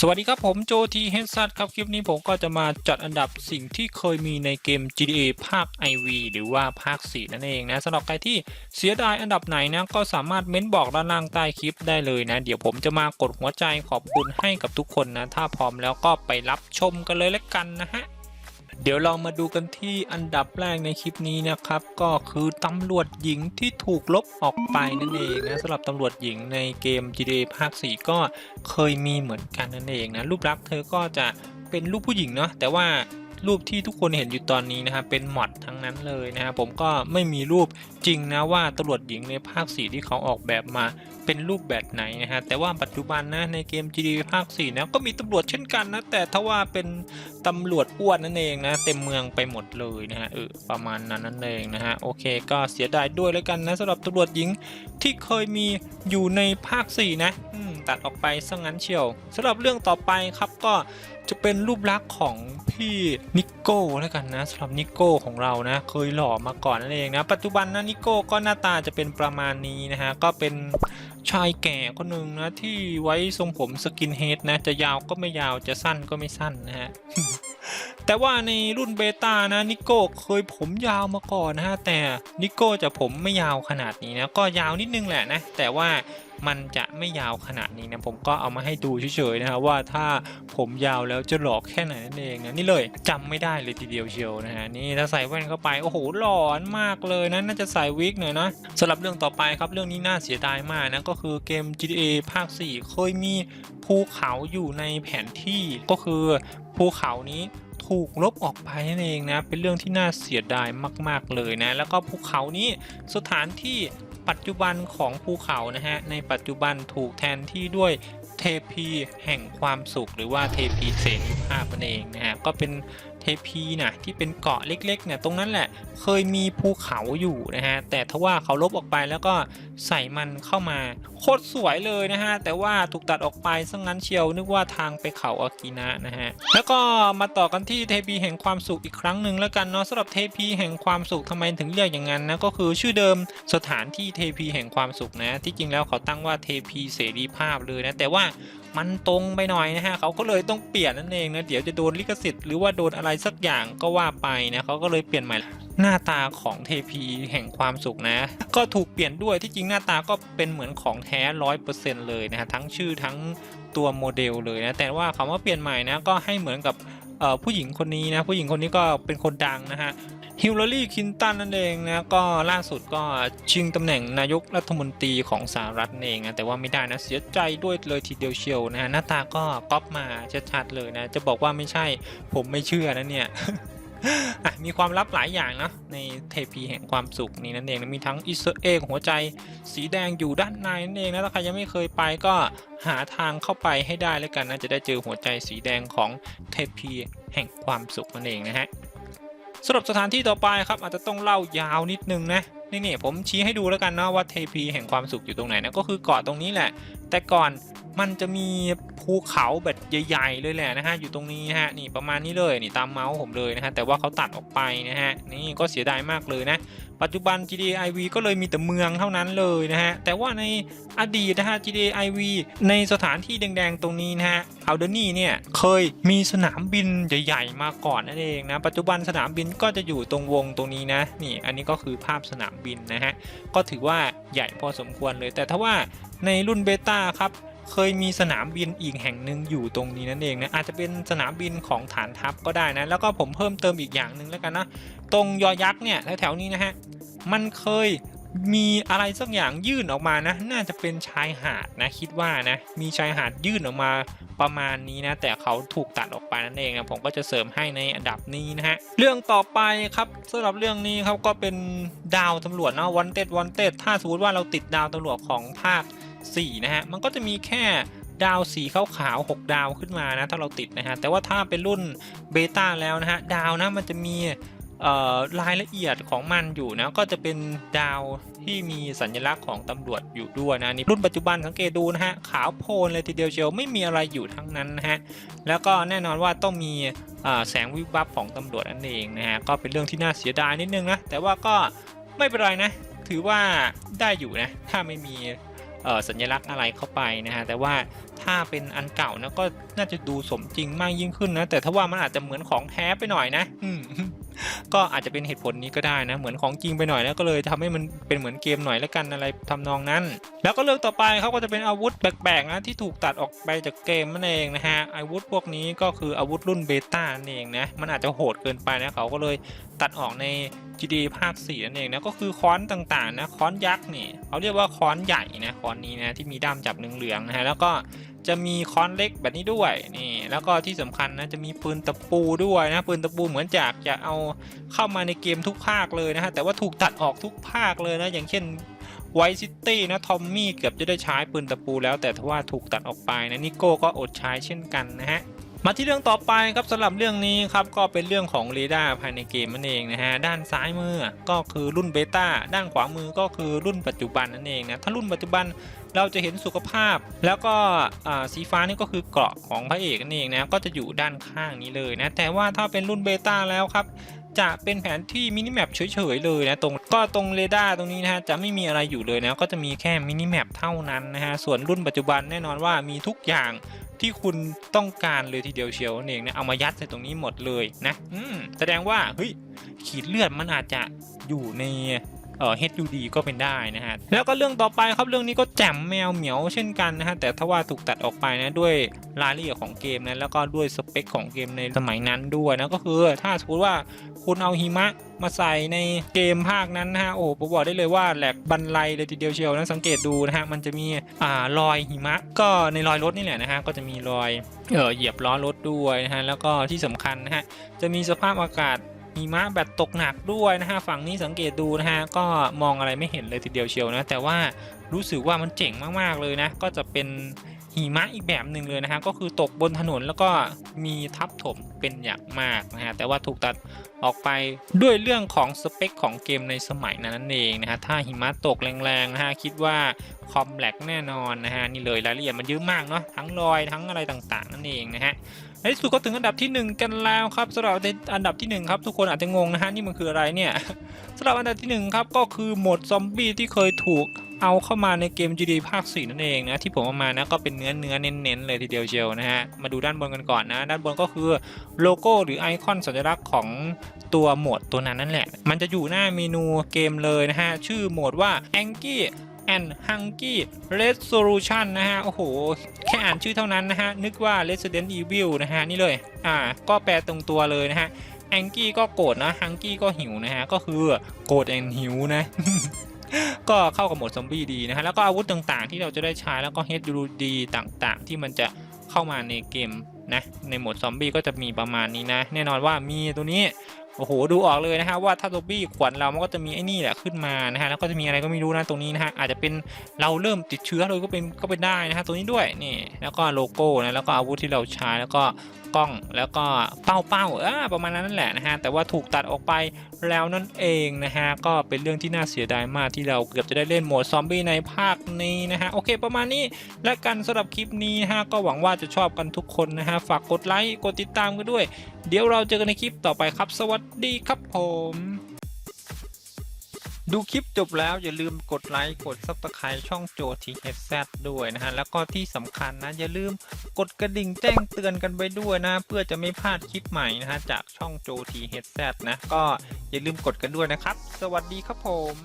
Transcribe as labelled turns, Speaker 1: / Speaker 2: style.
Speaker 1: สวัสดีครับผมโจทีเฮดซัตครับคลิปนี้ผมก็จะมาจัดอันดับสิ่งที่เคยมีในเกม GTA ภาค IV หรือว่าภาค 4 นั่นเองนะสำหรับใครที่เสียดายอันดับไหนนะก็สามารถเม้นบอกด้านล่างใต้คลิปได้เลยนะ เดี๋ยวผมจะมากดหัวใจขอบคุณให้กับทุกคนนะ ถ้าพร้อมแล้วก็ไปรับชมกันเลยละกันนะฮะ เดี๋ยวเรามาดูกันที่อันดับแรกในคลิปนี้นะครับ ก็คือตำรวจหญิงที่ถูกลบออกไปนั่นเองนะสำหรับตำรวจหญิงในเกม GTA ภาค 4 ก็เคยมีเหมือนกันนั่นเองนะรูปลักษณ์เธอก็จะเป็นรูปผู้หญิงเนาะแต่ว่ารูปที่ทุกคนเห็นอยู่ตอนนี้นะครับเป็นมอดทั้งนั้นเลยนะครับผมก็ไม่มีรูปจริงนะว่าตำรวจหญิงในภาค 4 ที่เขาออกแบบมา เป็นรูปแบบไหนนะฮะ แต่ว่าปัจจุบันนะในเกม GTA ภาค4นะก็มีตำรวจเช่นกันนะ แต่ถ้าว่าเป็นตำรวจอ้วนนั่นเองนะ เต็มเมืองไปหมดเลยนะฮะเออประมาณนั้นนั่นเองนะฮะโอเค ก็เสียดายด้วยแล้วกันนะสำหรับตำรวจหญิงที่เคยมีอยู่ในภาค4นะตัดออกไปซะงั้นเชียวสำหรับเรื่องต่อไปครับก็ จะเป็นรูปลักษณ์ของพี่นิโก้แล้วกันนะสำหรับนิโก้ของเรานะ เคยหล่อมาก่อนนั่นเองนะ ปัจจุบันนะนิโก้ก็หน้าตาจะเป็นประมาณนี้นะฮะ ก็เป็นชายแก่คนหนึ่งนะ ที่ไว้ทรงผมสกินเฮดนะ จะยาวก็ไม่ยาวจะสั้นก็ไม่สั้นนะฮะแต่ว่าในรุ่นเบต้านะนิโก้เคยผมยาวมาก่อนนะฮะแต่นิโก้จะผมไม่ยาวขนาดนี้นะก็ยาวนิดนึงแหละนะแต่ว่า มันจะไม่ยาวขนาดนี้นะผมก็เอามาให้ดูเฉยๆนะฮะว่าถ้าผมยาวแล้วจะหลอกแค่ไหนนั่นเองนะนี่เลยจำไม่ได้เลยทีเดียวเชียวนะฮะนี่ถ้าใส่แว่นเข้าไปโอ้โหหลอนมากเลยนะน่าจะใส่วิกหน่อยนะสำหรับเรื่องต่อไปครับเรื่องนี้น่าเสียดายมากนะก็คือเกม GTA ภาค 4 เคยมีภูเขาอยู่ในแผนที่ก็คือภูเขานี้ถูกลบออกไปนั่นเองนะ เป็นเรื่องที่น่าเสียดายมาก ๆ เลยนะ แล้วก็ภูเขานี้สถานที่ ปัจจุบันของภูเขานะฮะในปัจจุบันถูกแทนที่ด้วยเทพีแห่งความสุขหรือว่าเทพีเสรีภาพนั่นเองนะฮะก็เป็น ทพีนะที่เป็นเกาะเล็กๆเนี่ยตรงนั้นแหละเคยมีภูเขาอยู่นะฮะแต่ทว่าเขาลบออกไปแล้วก็ใส่มันเข้ามาโคตรสวยเลยนะฮะแต่ว่าถูกตัดออกไปซะงั้นเชียวนึกว่าทางไปเขาอากินะนะฮะแล้วก็มาต่อกันที่เทพีแห่งความสุขอีกครั้งหนึ่งแล้วกันเนาะสำหรับเทพีแห่งความสุขทำไมถึงเรียกอย่างนั้นนะก็คือชื่อเดิมสถานที่เทพีแห่งความสุขนะ ที่จริงแล้วเขาตั้งว่าเทพีเสรีภาพเลยนะแต่ว่ามันตรงไปหน่อยนะฮะเขาก็เลยต้องเปลี่ยนนั่นเองนะเดี๋ยวจะโดนลิขสิทธิ์หรือว่าโดนอะไรสักอย่างก็ว่าไปนะเขาก็เลยเปลี่ยนใหม่หน้าตาของเทพีแห่งความสุขนะ ก็ถูกเปลี่ยนด้วยที่จริงหน้าตาก็เป็นเหมือนของแท้ร้อยเปอร์เซ็นต์เลยนะฮะทั้งชื่อทั้งตัวโมเดลเลยนะแต่ว่าคำว่าเปลี่ยนใหม่นะก็ให้เหมือนกับผู้หญิงคนนี้นะผู้หญิงคนนี้ก็เป็นคนดังนะฮะ ฮิลลารีคินตันนั่นเองนะก็ล่าสุดก็ชิงตำแหน่งนายกรัฐมนตรีของสหรัฐนั่นเองนะแต่ว่าไม่ได้นะเสียใจด้วยเลยทีเดียวเชียวนะฮะหน้าตาก็ก๊อปมาชัดๆเลยนะ จะบอกว่าไม่ใช่ผมไม่เชื่อนะเนี่ยมีความลับหลายอย่างเนะในเทพีแห่งความสุขนี้นั่นเองนะมีทั้งอิสเอกหัวใจสีแดงอยู่ด้านในนั่นเองนะถ้าใครยังไม่เคยไปก็หาทางเข้าไปให้ได้แล้วกันนะจะได้เจอหัวใจสีแดงของเทพีแห่งความสุขนั่นเองนะฮะ สำหรับสถานที่ต่อไปครับอาจจะต้องเล่ายาวนิดนึงนะนี่นี่ผมชี้ให้ดูแล้วกันนะว่าเทพีแห่งความสุขอยู่ตรงไหนนะก็คือเกาะตรงนี้แหละ แต่ก่อน มันจะมีภูเขาแบบใหญ่ ๆ เลยแหละนะฮะอยู่ตรงนี้ฮะนี่ประมาณนี้เลยนี่ตามเมาส์ผมเลยนะฮะแต่ว่าเขาตัดออกไปนะฮะนี่ก็เสียดายมากเลยนะปัจจุบัน GTA IV ก็เลยมีแต่เมืองเท่านั้นเลยนะฮะแต่ว่าในอดีตนะฮะ GTA IV ในสถานที่แดงๆตรงนี้นะฮะอัลเดนี่เนี่ยเคยมีสนามบินใหญ่ๆมาก่อนนั่นเองนะปัจจุบันสนามบินก็จะอยู่ตรงวงตรงนี้นะนี่อันนี้ก็คือภาพสนามบินนะฮะก็ถือว่าใหญ่พอสมควรเลย แต่ถ้าว่าในรุ่นเบต้าครับ เคยมีสนามบินอีกแห่งหนึ่งอยู่ตรงนี้นั่นเองนะอาจจะเป็นสนามบินของฐานทัพก็ได้นะ แล้วก็ผมเพิ่มเติมอีกอย่างหนึ่งแล้วกันนะตรงยอยักษ์เนี่ยแถวๆนี้นะฮะมันเคยมีอะไรสักอย่างยื่นออกมานะ น่าจะเป็นชายหาดนะคิดว่านะ มีชายหาดยื่นออกมาประมาณนี้นะ แต่เขาถูกตัดออกไปนั่นเองนะผมก็จะเสริมให้ในอันดับนี้นะฮะ เรื่องต่อไปครับสำหรับเรื่องนี้ครับก็เป็นดาวตำรวจนะวันเต็ดวันเต็ดถ้าสมมติว่าเราติดดาวตำรวจของภาค 4 นะฮะ มันก็จะมีแค่ดาวสีขาวๆ6ดาวขึ้นมานะถ้าเราติดนะฮะ แต่ว่าถ้าเป็นรุ่นเบต้าแล้วนะฮะ ดาวนะมันจะมีรายละเอียดของมันอยู่นะก็จะเป็นดาวที่มีสัญลักษณ์ของตำรวจอยู่ด้วยนะนี่รุ่นปัจจุบันสังเกตดูนะฮะขาวโพลนเลยทีเดียวเชียวไม่มีอะไรอยู่ทั้งนั้นนะฮะแล้วก็แน่นอนว่าต้องมีแสงวิบวับของตำรวจนั่นเองนะฮะก็เป็นเรื่องที่น่าเสียดายนิดนึงนะแต่ว่าก็ไม่เป็นไรนะถือว่าได้อยู่นะถ้าไม่มี สัญลักษณ์อะไรเข้าไปนะฮะแต่ว่าถ้าเป็นอันเก่านะก็น่าจะดูสมจริงมากยิ่งขึ้นนะแต่ถ้าว่ามันอาจจะเหมือนของแท้ไปหน่อยนะอืม ก็อาจจะเป็นเหตุผลนี้ก็ได้นะ เหมือนของจริงไปหน่อยแล้วก็เลยทำให้มันเป็นเหมือนเกมหน่อยแล้วกันอะไรทำนองนั้น แล้วก็เรื่องต่อไปเขาก็จะเป็นอาวุธแปลกๆนะที่ถูกตัดออกไปจากเกมนั่นเองนะฮะอาวุธพวกนี้ก็คืออาวุธรุ่นเบต้านั่นเองนะมันอาจจะโหดเกินไปนะเขาก็เลยตัดออกใน GD ภาค4นั่นเองนะก็คือค้อนต่างๆนะค้อนยักษ์นี่เขาเรียกว่าค้อนใหญ่นะค้อนนี้นะที่มีด้ามจับเหลืองๆนะฮะแล้วก็ จะมีค้อนเล็กแบบนี้ด้วยนี่แล้วก็ที่สำคัญนะจะมีปืนตะปูด้วยนะปืนตะปูเหมือนจากจะเอาเข้ามาในเกมทุกภาคเลยนะฮะแต่ว่าถูกตัดออกทุกภาคเลยนะอย่างเช่นไวซิตี้นะทอมมี่เกือบจะได้ใช้ปืนตะปูแล้วแต่ถ้าว่าถูกตัดออกไปนะนิโก้ก็อดใช้เช่นกันนะฮะมาที่เรื่องต่อไปครับสำหรับเรื่องนี้ครับก็เป็นเรื่องของเรดาร์ภายในเกมนั่นเองนะฮะด้านซ้ายมือก็คือรุ่นเบต้าด้านขวามือก็คือรุ่นปัจจุบันนั่นเองนะถ้ารุ่นปัจจุบัน เราจะเห็นสุขภาพ แล้วก็สีฟ้านี่ก็คือเกราะของพระเอกนั่นเองนะก็จะอยู่ด้านข้างนี้เลยนะแต่ว่าถ้าเป็นรุ่นเบต้าแล้วครับจะเป็นแผนที่มินิแมปเฉยๆเลยนะตรงก็ตรงเรดาร์ตรงนี้นะฮะจะไม่มีอะไรอยู่เลยนะก็จะมีแค่มินิแมปเท่านั้นนะฮะส่วนรุ่นปัจจุบันแน่นอนว่ามีทุกอย่างที่คุณต้องการเลยทีเดียวเชียวนั่นเองนะเอามายัดใส่ตรงนี้หมดเลยนะแสดงว่าเฮ้ยขีดเลือดมันอาจจะอยู่ใน เอ่อ HUD ก็เป็นได้นะฮะ แล้วก็เรื่องต่อไปครับเรื่องนี้ก็แจ่มแมวเหมียวเช่นกันนะฮะ แต่ถ้าว่าถูกตัดออกไปนะด้วยรายละเอียดของเกมนะแล้วก็ด้วยสเปคของเกมในสมัยนั้นด้วยนะก็คือถ้าสมมติว่าคุณเอาหิมะมาใส่ในเกมภาคนั้นนะฮะโอ้ผมบอกได้เลยว่าแหลกบันไลเลยทีเดียวเชียวนะสังเกตดูนะฮะมันจะมีอ่ารอยหิมะ ก็ในรอยรถนี่แหละนะฮะก็จะมีรอยเออเหยียบล้อรถด้วยนะฮะแล้วก็ที่สำคัญนะฮะจะมีสภาพอากาศ หิมะแบบตกหนักด้วยนะฮะฝั่งนี้สังเกตดูนะฮะก็มองอะไรไม่เห็นเลยทีเดียวเชียวนะแต่ว่ารู้สึกว่ามันเจ๋งมากๆเลยนะก็จะเป็นหิมะอีกแบบหนึ่งเลยนะฮะก็คือตกบนถนนแล้วก็มีทับถมเป็นอย่างมากนะฮะแต่ว่าถูกตัดออกไปด้วยเรื่องของสเปคของเกมในสมัยนั้นนั่นเองนะฮะถ้าหิมะตกแรงๆนะฮะคิดว่าคอมแลกแน่นอนนะฮะนี่เลยรายละเอียดมันเยอะมากเนาะทั้งรอยทั้งอะไรต่าง นั่นเองนะฮะในที่สุดก็ถึงอันดับที่ 1 กันแล้วครับสำหรับอันดับที่ 1 ครับ ทุกคนอาจจะงงนะฮะนี่มันคืออะไรเนี่ยสำหรับอันดับที่ 1 ครับก็คือโหมดซอมบี้ที่เคยถูกเอาเข้ามาในเกม GD ภาค 4 นั่นเองนะที่ผมเอามานะก็เป็นเนื้อเนื้อเน้นๆเลยทีเดียวเชียวนะฮะมาดูด้านบนกันก่อนนะ ด้านบนก็คือโลโก้หรือไอคอนสัญลักษณ์ของตัวโหมดตัวนั้นนั่นแหละ มันจะอยู่หน้าเมนูเกมเลยนะฮะชื่อโหมดว่า Angie and Hungry Resolution นะฮะ โอ้โห แค่อ่านชื่อเท่านั้นนะฮะ นึกว่า Resident Evil นะฮะ นี่เลย อ่า ก็แปลตรงตัวเลยนะฮะแองกี้ก็โกรธนะฮังกี้ก็หิวนะฮะ ก็คือโกรธแอนหิวนะก็เข้ากับโหมดซอมบี้ดีนะฮะ แล้วก็อาวุธต่างๆ ที่เราจะได้ใช้แล้วก็เฮดดูดีต่างๆ ที่มันจะเข้ามาในเกมนะ ในโหมดซอมบี้ก็จะมีประมาณนี้นะ แน่นอนว่ามีตัวนี้ โอ้โหดูออกเลยนะฮะว่าถ้าโรบี้ขวัญเรามันก็จะมีไอ้นี่แหละขึ้นมานะฮะแล้วก็จะมีอะไรก็ไม่รู้นะตรงนี้นะฮะอาจจะเป็นเราเริ่มติดเชื้อเลยก็เป็นก็เป็นได้นะฮะตัวนี้ด้วยนี่แล้วก็โลโก้นะแล้วก็อาวุธที่เราใช้แล้วก็กล้องแล้วก็เป้าเป้าเออประมาณนั้นแหละนะฮะแต่ว่าถูกตัดออกไปแล้วนั่นเองนะฮะ ก็เป็นเรื่องที่น่าเสียดายมากที่เราเกือบจะได้เล่นโหมดซอมบี้ในภาคนี้นะฮะ โอเคประมาณนี้และกันสำหรับคลิปนี้ฮะก็หวังว่าจะชอบกันทุกคนนะฮะ ฝากกดไลค์กดติดตามกันด้วย เดี๋ยวเราเจอกันในคลิปต่อไปครับ สวัสดีครับผมดูคลิปจบแล้วอย่าลืมกดไลค์กด Subscribe ช่องโจทีเฮดแซด้วยนะฮะ แล้วก็ที่สำคัญนะ อย่าลืมกดกระดิ่งแจ้งเตือนกันไปด้วยนะ เพื่อจะไม่พลาดคลิปใหม่นะฮะ จากช่องโจทีเฮดแซนะ ก็ อย่าลืมกดกันด้วยนะครับ สวัสดีครับผม